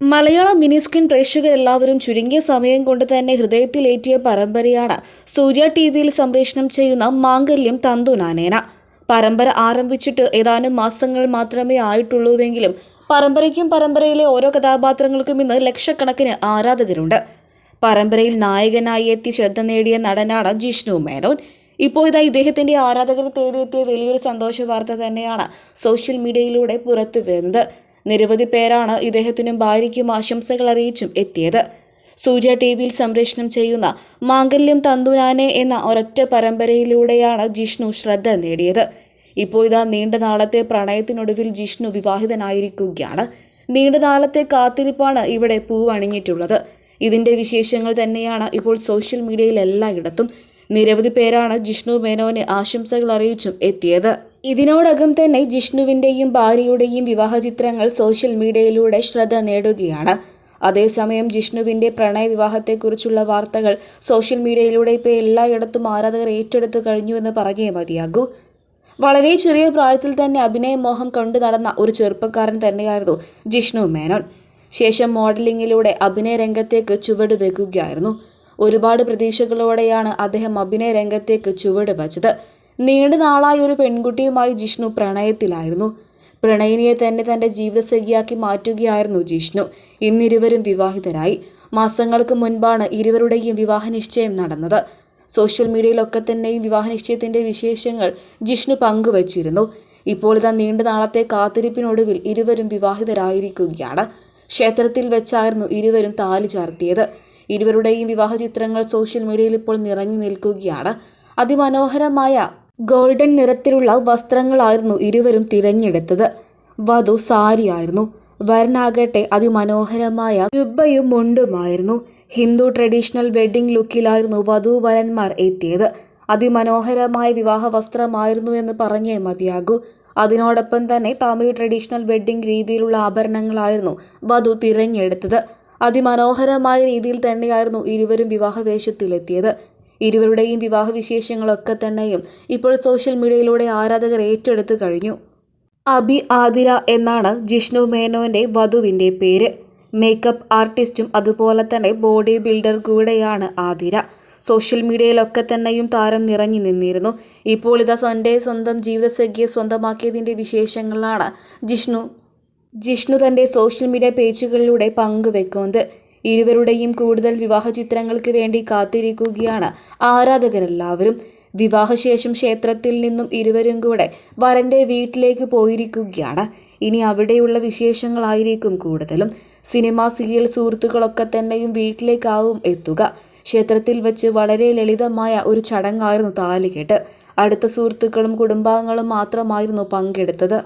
മലയാള mini screen പ്രേക്ഷകരെല്ലാവരും ചുരുങ്ങിയ സമയം കൊണ്ട് തന്നെ ഹൃദയത്തിലേറ്റിയ പരമ്പരയാണ് സൂര്യ ടി വിയിൽ സംപ്രേഷണം ചെയ്യുന്ന മാംഗല്യം തന്തുനാനേന. പരമ്പര ആരംഭിച്ചിട്ട് ഏതാനും മാസങ്ങൾ മാത്രമേ ആയിട്ടുള്ളൂവെങ്കിലും പരമ്പരയ്ക്കും പരമ്പരയിലെ ഓരോ കഥാപാത്രങ്ങൾക്കും ഇന്ന് ലക്ഷക്കണക്കിന് ആരാധകരുണ്ട്. പരമ്പരയിൽ നായകനായി എത്തി ശ്രദ്ധ നേടിയ നടനാണ് ജിഷ്ണു മേനോൻ. ഇപ്പോൾ ഇതാ ഇദ്ദേഹത്തിന്റെ ആരാധകർ തേടിയെത്തിയ വലിയൊരു സന്തോഷ വാർത്ത തന്നെയാണ് സോഷ്യൽ മീഡിയയിലൂടെ പുറത്തു വരുന്നത് നിരവധി പേരാണ് ഇദ്ദേഹത്തിനും ഭാര്യയ്ക്കും ആശംസകൾ അറിയിച്ചും എത്തിയത്. സൂര്യ ടി വിയിൽ സംപ്രേഷണം ചെയ്യുന്ന മാംഗല്യം തന്തുനാനെ എന്ന ഒരൊറ്റ പരമ്പരയിലൂടെയാണ് ജിഷ്ണു ശ്രദ്ധ നേടിയത്. ഇപ്പോൾ ഇതാ നീണ്ട നാളത്തെ പ്രണയത്തിനൊടുവിൽ ജിഷ്ണു വിവാഹിതനായിരിക്കുകയാണ്. നീണ്ട നാളത്തെ കാത്തിരിപ്പാണ് ഇവിടെ പൂവണിഞ്ഞിട്ടുള്ളത്. ഇതിന്റെ വിശേഷങ്ങൾ തന്നെയാണ് ഇപ്പോൾ സോഷ്യൽ മീഡിയയിൽ എല്ലായിടത്തും. നിരവധി പേരാണ് ജിഷ്ണു മേനോന് ആശംസകൾ അറിയിച്ചും എത്തിയത്. ഇതിനോടകം തന്നെ ജിഷ്ണുവിന്റെയും ഭാര്യയുടെയും വിവാഹ ചിത്രങ്ങൾ സോഷ്യൽ മീഡിയയിലൂടെ ശ്രദ്ധ നേടുകയാണ്. അതേസമയം ജിഷ്ണുവിന്റെ പ്രണയ വിവാഹത്തെക്കുറിച്ചുള്ള വാർത്തകൾ സോഷ്യൽ മീഡിയയിലൂടെ ഇപ്പോൾ എല്ലായിടത്തും ആരാധകർ ഏറ്റെടുത്തു കഴിഞ്ഞുവെന്ന് പറഞ്ഞേ മതിയാകൂ. വളരെ ചെറിയ പ്രായത്തിൽ തന്നെ അഭിനയ മോഹം കൊണ്ടു നടന്ന ഒരു ചെറുപ്പക്കാരൻ തന്നെയായിരുന്നു ജിഷ്ണു മേനോൻ. ശേഷം മോഡലിങ്ങിലൂടെ അഭിനയ രംഗത്തേക്ക് ചുവട് വെക്കുകയായിരുന്നു. ഒരുപാട് പ്രതീക്ഷകളോടെയാണ് അദ്ദേഹം അഭിനയ രംഗത്തേക്ക് ചുവട് വച്ചത്. നീണ്ട നാളായി ഒരു പെൺകുട്ടിയുമായി ജിഷ്ണു പ്രണയത്തിലായിരുന്നു. പ്രണയിനിയെ തന്നെ തന്റെ ജീവിതസഖിയാക്കി മാറ്റുകയായിരുന്നു ജിഷ്ണു. ഇന്നിരുവരും വിവാഹിതരായി. മാസങ്ങൾക്ക് മുൻപാണ് ഇരുവരുടെയും വിവാഹ നിശ്ചയം നടന്നത്. സോഷ്യൽ മീഡിയയിലൊക്കെ തന്നെയും വിവാഹ വിശേഷങ്ങൾ ജിഷ്ണു പങ്കുവച്ചിരുന്നു. ഇപ്പോൾ ഇതാ നീണ്ട നാളത്തെ കാത്തിരിപ്പിനൊടുവിൽ ഇരുവരും വിവാഹിതരായിരിക്കുകയാണ്. ക്ഷേത്രത്തിൽ വെച്ചായിരുന്നു ഇരുവരും താലി ചാർത്തിയത്. ഇരുവരുടെയും വിവാഹ ചിത്രങ്ങൾ സോഷ്യൽ മീഡിയയിൽ ഇപ്പോൾ നിറഞ്ഞു നിൽക്കുകയാണ്. അതിമനോഹരമായ ഗോൾഡൻ നിറത്തിലുള്ള വസ്ത്രങ്ങളായിരുന്നു ഇരുവരും തിരഞ്ഞെടുത്തത്. വധു സാരിയായിരുന്നു. വരനാകട്ടെ അതിമനോഹരമായ ജുബയും മുണ്ടുമായിരുന്നു. ഹിന്ദു ട്രഡീഷണൽ വെഡ്ഡിംഗ് ലുക്കിലായിരുന്നു വധുവരന്മാർ എത്തിയത്. അതിമനോഹരമായ വിവാഹ വസ്ത്രമായിരുന്നു എന്ന് പറഞ്ഞേ മതിയാകൂ. അതിനോടൊപ്പം തന്നെ തമിഴ് ട്രഡീഷണൽ വെഡ്ഡിംഗ് രീതിയിലുള്ള ആഭരണങ്ങളായിരുന്നു വധു തിരഞ്ഞെടുത്തത്. അതിമനോഹരമായ രീതിയിൽ തന്നെയായിരുന്നു ഇരുവരും വിവാഹ വേഷത്തിലെത്തിയത് ഇരുവരുടെയും വിവാഹ വിശേഷങ്ങളൊക്കെ തന്നെയും ഇപ്പോൾ സോഷ്യൽ മീഡിയയിലൂടെ ആരാധകർ ഏറ്റെടുത്തു കഴിഞ്ഞു. അബി ആതിര എന്നാണ് ജിഷ്ണു മേനോന്റെ വധുവിന്റെ പേര്. മേക്കപ്പ് ആർട്ടിസ്റ്റും അതുപോലെ തന്നെ ബോഡി ബിൽഡർ കൂടെയാണ് ആതിര സോഷ്യൽ മീഡിയയിലൊക്കെ തന്നെയും താരം നിറഞ്ഞു നിന്നിരുന്നു. ഇപ്പോൾ ഇതാ തന്റെ സ്വന്തം ജീവിതസഖ്യെ സ്വന്തമാക്കിയതിന്റെ വിശേഷങ്ങളാണ് ജിഷ്ണു ജിഷ്ണു തന്റെ സോഷ്യൽ മീഡിയ പേജുകളിലൂടെ പങ്കുവെക്കുന്നത്. ഇരുവരുടെയും കൂടുതൽ വിവാഹ ചിത്രങ്ങൾക്ക് വേണ്ടി കാത്തിരിക്കുകയാണ് ആരാധകരെല്ലാവരും. വിവാഹശേഷം ക്ഷേത്രത്തിൽ നിന്നും ഇരുവരും കൂടെ വരന്റെ വീട്ടിലേക്ക് പോയിരിക്കുകയാണ്. ഇനി അവിടെയുള്ള വിശേഷങ്ങളായിരിക്കും കൂടുതലും. സിനിമ സീരിയൽ സുഹൃത്തുക്കളൊക്കെ തന്നെയും വീട്ടിലേക്കാവും എത്തുക. ക്ഷേത്രത്തിൽ വെച്ച് വളരെ ലളിതമായ ഒരു ചടങ്ങായിരുന്നു താലികെട്ട് അടുത്ത സുഹൃത്തുക്കളും കുടുംബാംഗങ്ങളും മാത്രമായിരുന്നു പങ്കെടുത്തത്.